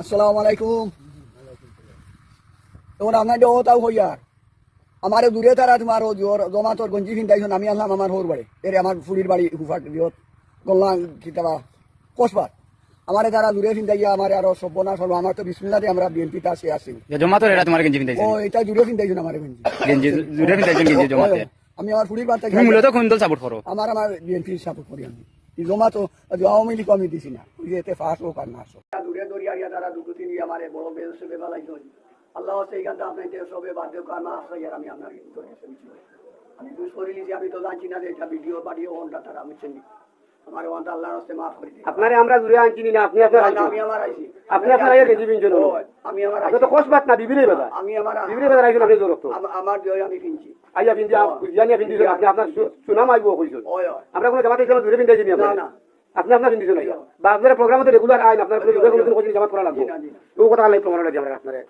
আসসালামু আলাইকুম। তখন আপনার তাও হইয়ার আমার দূরে তারা তোমার ও জোর জমা তোর গঞ্জি ফিন্দাইছন আমি আনলাম আমার হোর বাড়ি। এর আমার ফুলির বাড়ি হুফাট দিয়ত গল্লা কিতাবা কসবাত আমার তারা দূরে ফিন্দাইয়া আমার আরও সব্যনাশ হলো। আমার তো বিসমিল্লাতে আমরা বিএনপি তা সে আসি। জমাতো এটা তোমার গেঞ্জি ও এটা দূরে ফিন্দাইছন আমার গঞ্জি। গেঞ্জি পিন্ধাইছেন গেঞ্জি জমাতে। আমি আমার ফুলির তুমি মূলত কোন দল সাপোর্ট করো? আমার আমার বিএনপি সাপোর্ট করি আমি। জমা তো আওয়ামী লীগ আমি দিছি না। ওই যে এতে ফাঁস হোক আর না হোক। দূরে ইয়া তারা দুটো তিনি আমার বড় আল্লাহ সবে বাধ্য কর না আমি আপনার আমি বুঝ আমি তো জানছি না যে এটা ভিডিও বাড়িও ঘণ্টা তারা আমি চিনি আমার আল্লাহর হস্তে মাফ করে দিই আপনারে আমরা দূরে আনছি না আপনি আপনার আমি আমার আইছি। আপনি আপনার আইয়া আমি আমার আপনি তো আইছি। কসবাত না বিবিলি বাজার আমি আমার বাজার আইছেন আপনি আমার জয় আমি কিনছি। আইয়া পিন্দি জানিয়া পিন্দি আপনি আপনার সু- সুনাম আইব কইছেন ওই ওই আমরা কোনো জামাতে ইসলাম দূরে পিন্দাইছি নি না আপনার আপনি আপনার পিন্দিছেন আইয়া বা আপনার প্রোগ্রামে রেগুলার আইন আপনার কোনো জামাত করা লাগবে। ও কথা প্রমাণ লাগে আমরা আপনারে